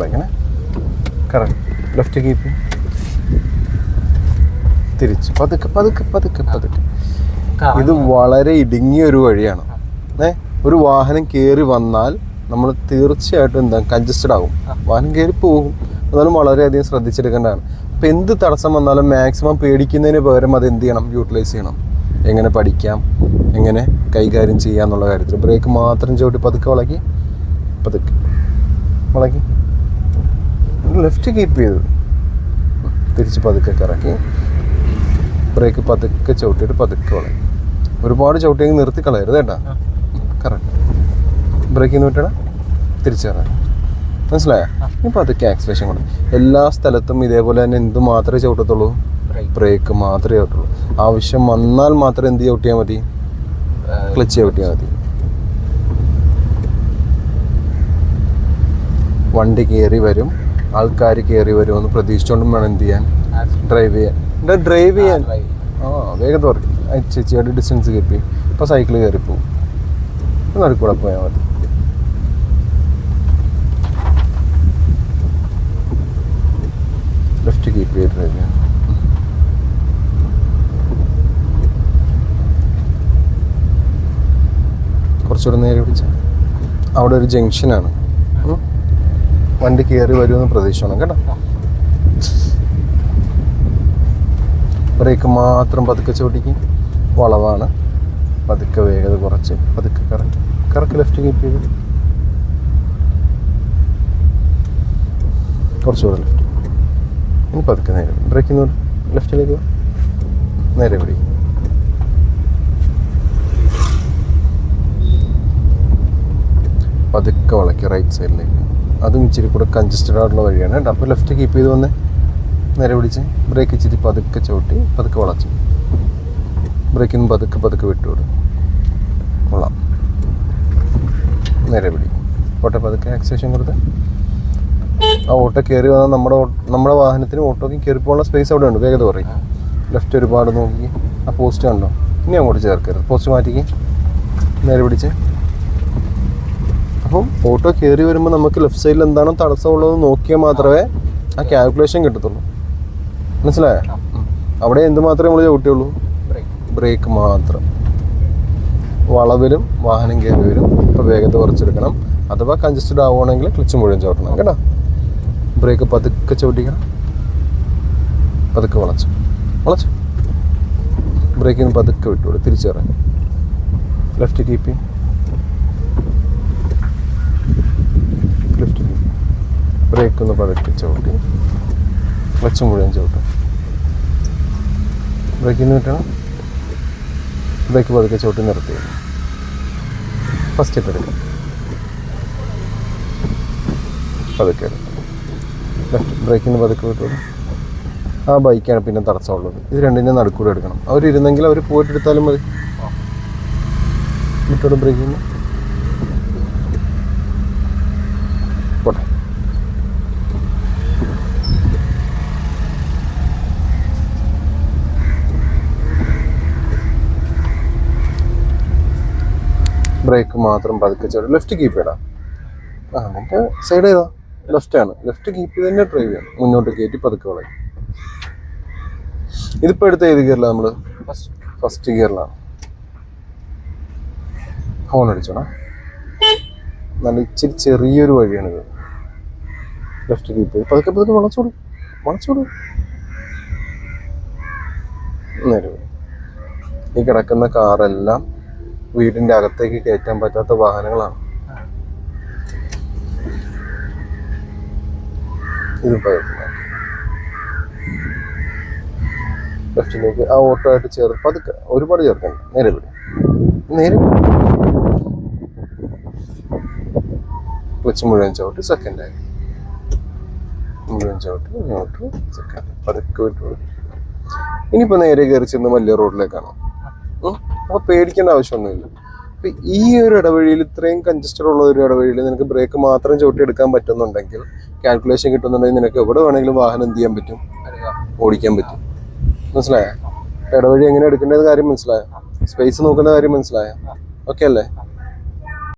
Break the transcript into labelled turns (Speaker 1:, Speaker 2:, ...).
Speaker 1: ഇങ്ങനെ correct left keep തിരിച്ച്. പതുക്കെ പതുക്കെ പതുക്കെ പതുക്കെ. ഇത് വളരെ ഇടുങ്ങിയ ഒരു വഴിയാണ്. ഏ? ഒരു വാഹനം കയറി വന്നാൽ നമ്മൾ തീർച്ചയായിട്ടും എന്താ കൺജസ്റ്റഡ് ആകും വാഹനം കയറി പോകും. എന്നാലും വളരെയധികം ശ്രദ്ധിച്ചെടുക്കേണ്ടതാണ്. അപ്പം എന്ത് തടസ്സം വന്നാലും മാക്സിമം പേടിക്കുന്നതിന് പകരം അത് എന്ത് ചെയ്യണം? യൂട്ടിലൈസ് ചെയ്യണം. എങ്ങനെ പഠിക്കാം? എങ്ങനെ കൈകാര്യം ചെയ്യാം എന്നുള്ള കാര്യത്തിൽ. ബ്രേക്ക് മാത്രം ചവിട്ടി പതുക്കെ വളക്കി. പതുക്കെ. വളക്കി. ലെഫ്റ്റ് കീപ്പ് ചെയ്തു തിരിച്ച് പതുക്കെ കറക്കി ബ്രേക്ക് പതുക്കെ ചവിട്ടിയിട്ട് പതുക്കെ കളയും. ഒരുപാട് ചവിട്ടിയെങ്കിൽ നിർത്തി കളയരുത് കേട്ടാ. കറക്റ്റ് ബ്രേക്കിൽ നിന്ന് വിട്ടടാ. തിരിച്ചു കയറാം മനസ്സിലായോ? ഇപ്പം അതൊക്കെ ആക്സിലേഷൻ കൊടുക്കും എല്ലാ സ്ഥലത്തും ഇതേപോലെ തന്നെ എന്ത് മാത്രമേ ചവിട്ടത്തുള്ളൂ? ബ്രേക്ക് മാത്രമേ ചവിട്ടുള്ളൂ ആവശ്യം വന്നാൽ മാത്രം എന്ത് ചവിട്ടിയാൽ മതി? ക്ലച്ച് ചവിട്ടിയാൽ മതി. വണ്ടി കയറി വരും. ആൾക്കാർ കയറി വരുമെന്ന് പ്രതീക്ഷിച്ചുകൊണ്ടും വേണം എന്ത് ചെയ്യാൻ. ഡ്രൈവ് ചെയ്യാൻ. എന്താ ഡ്രൈവ് ചെയ്യാൻ? ആ വേഗത പറയും ചേച്ചിയുടെ ഡിസ്റ്റൻസ് കീപ്പ് ഇപ്പോൾ സൈക്കിൾ കയറി പോകും നടുക്കൂടെ പോയാൽ മതി. ലെഫ്റ്റ് കീപ്പ് ചെയ്ത് ഡ്രൈവ് ചെയ്യാൻ കുറച്ചുകൂടെ നേരെ പിടിച്ച. അവിടെ ഒരു ജംഗ്ഷനാണ്. വണ്ടി കയറി വരുമെന്ന് പ്രതീക്ഷിക്കണം കേട്ടോ. ബ്രേക്ക് മാത്രം പതുക്കെ ചോട്ടിക്കും വളവാണ്. പതുക്കെ വേഗത കുറച്ച്. പതുക്കെ കറക്റ്റ് കറക്റ്റ് ലെഫ്റ്റ് കീപ്പ് ചെയ്ത്. കുറച്ചുകൂടെ ലെഫ്റ്റ് ഇനി പതുക്കെ നേരെ ബ്രേക്ക് നിന്ന് ലെഫ്റ്റിലേക്ക് നേരെ പിടിക്കും പതുക്കെ വളയ്ക്കുക റൈറ്റ് സൈഡിലേക്ക് അതും ഇച്ചിരി കൂടെ കൺജസ്റ്റഡ് ആയിട്ടുള്ള വഴിയാണ്. കേട്ടോ. അപ്പോൾ ലെഫ്റ്റ് കീപ്പ് ചെയ്ത് വന്ന്. നേരെ പിടിച്ച്. ബ്രേക്ക് ഇച്ചിരി പതുക്കെ ചവിട്ടി പതുക്കെ വളച്ചു. ബ്രേക്കിൽ നിന്ന് പതുക്കെ പതുക്കെ വിട്ടുവിടും കൊള്ളാം. നേരെ പിടി. ഓട്ടോ പതുക്കെ ആക്സേഷൻ കൊടുത്ത്. ആ ഓട്ടോ കയറി വന്നാൽ നമ്മുടെ നമ്മുടെ വാഹനത്തിന് ഓട്ടോക്ക് കയറിപ്പോകാനുള്ള സ്പേസ് അവിടെ ഉണ്ട് വേഗത കുറയും. ലെഫ്റ്റ് ഒരുപാട് നോക്കി. ആ പോസ്റ്റ് കണ്ടോ? ഇനി അങ്ങോട്ട് ചേർക്കരുത്. പോസ്റ്റ് മാറ്റിക്ക്. നേരെ പിടിച്ച്. അപ്പം ഓട്ടോ കയറി വരുമ്പോൾ നമുക്ക് ലെഫ്റ്റ് സൈഡിൽ എന്താണോ തടസ്സമുള്ളത് നോക്കിയാൽ മാത്രമേ ആ കാൽക്കുലേഷൻ കിട്ടത്തുള്ളൂ. മനസ്സിലായോ? അവിടെ എന്ത് മാത്രമേ നമ്മൾ ചവിട്ടിയുള്ളൂ? ബ്രേക്ക് മാത്രം. വളവിലും വാഹനം കയറി വരും ഇപ്പോൾ വേഗത കുറച്ചെടുക്കണം അഥവാ കഞ്ചസ്റ്റഡ് ആവുകയാണെങ്കിൽ ക്ലച്ച് മുഴുവൻ ചവിട്ടണം കേട്ടോ. ബ്രേക്ക് പതുക്കെ ചവിട്ടിക്കണം. പതുക്കെ വളച്ചു. വളച്ചു. ബ്രേക്കിന് പതുക്കെ തിരിച്ചു കയറാൻ left keep left keep brake ഒന്ന് പതുക്കെ ചവിട്ടി ക്ലച്ച് മുഴുവൻ ചവിട്ടും ബ്രേക്കിൽ നിന്ന് വിട്ടണം ബ്രേക്ക് പതുക്കെ ചവിട്ടി നിർത്തി. ഫസ്റ്റ് സ്റ്റെപ്പ് എടുക്കാം. പതുക്കെ. ലെഫ്റ്റ് ബ്രേക്കിൽ നിന്ന് പതുക്കെ വിട്ടു ആ ബൈക്കാണ് പിന്നെ തടസ്സമുള്ളത്. ഇത് രണ്ടിന്റെ നടുക്കൂടെ എടുക്കണം. അവരിരുന്നെങ്കിൽ അവർ പോയിട്ട് എടുത്താലും മതി. വിട്ടോടും ബ്രേക്കിൽ നിന്ന് പോട്ടെ. ബ്രേക്ക് മാത്രം പതുക്കെ ലെഫ്റ്റ് കീപ്പ് ചെയ്താ ആ എന്നിട്ട് സൈഡ് ഏതാ ലെഫ്റ്റ് ആണ്. ലെഫ്റ്റ് കീപ്പ് ചെയ്ത് തന്നെ ഡ്രൈവ് ചെയ്യണം. മുന്നോട്ട് കയറ്റി പതുക്കെ വളയും. ഇതിപ്പോൾ എടുത്ത ഏത് ഗിയറിലാണ് നമ്മൾ ഫസ്റ്റ് ഗിയറിലാണ്. ഹോൺ അടിച്ചോണം. നല്ല ഇച്ചിരി ചെറിയൊരു ഇത്. ലെഫ്റ്റ് കീപ്പ് ചെയ്ത് പതുക്കെ പതുക്കെ വളച്ചോളൂ. വളച്ചോളൂ. നേരെ ഈ കിടക്കുന്ന കാറെല്ലാം വീടിന്റെ അകത്തേക്ക് കയറ്റാൻ പറ്റാത്ത വാഹനങ്ങളാണ്. ഇത് ലെഫ്റ്റിലേക്ക് ആ ഓട്ടോ ആയിട്ട് ചേർത്ത് പതുക്കെ ഒരുപാട് ചേർക്കണ്ട. നേരെ പിടി നേരെ കൊച്ചു മുഴുവൻ ചവിട്ടി സെക്കൻഡ് ആയി. മുഴുവൻ ചവിട്ടി ഇങ്ങോട്ട് സെക്കൻഡ് പതുക്കെ വിട്ടു ഇനിയിപ്പോൾ നേരെ കയറി ചെന്ന് വലിയ റോഡിലേക്കാണ് അപ്പൊ പേടിക്കേണ്ട ആവശ്യമൊന്നുമില്ല. അപ്പൊ ഈ ഒരു ഇടവഴിയിൽ ഇത്രയും കൺജസ്റ്റഡ് ഉള്ള ഒരു ഇടവഴിയിൽ നിനക്ക് ബ്രേക്ക് മാത്രം ചോട്ടി എടുക്കാൻ പറ്റുന്നുണ്ടെങ്കിൽ കാൽക്കുലേഷൻ കിട്ടുന്നുണ്ടെങ്കിൽ നിനക്ക് എവിടെ വേണമെങ്കിലും വാഹനം എന്ത് ചെയ്യാൻ പറ്റും? ഓടിക്കാൻ പറ്റും. മനസ്സിലായോ? ഇടവഴി എങ്ങനെ എടുക്കേണ്ടത് കാര്യം മനസ്സിലായോ? സ്പേസ് നോക്കുന്ന കാര്യം മനസ്സിലായോ? ഓക്കെ അല്ലേ?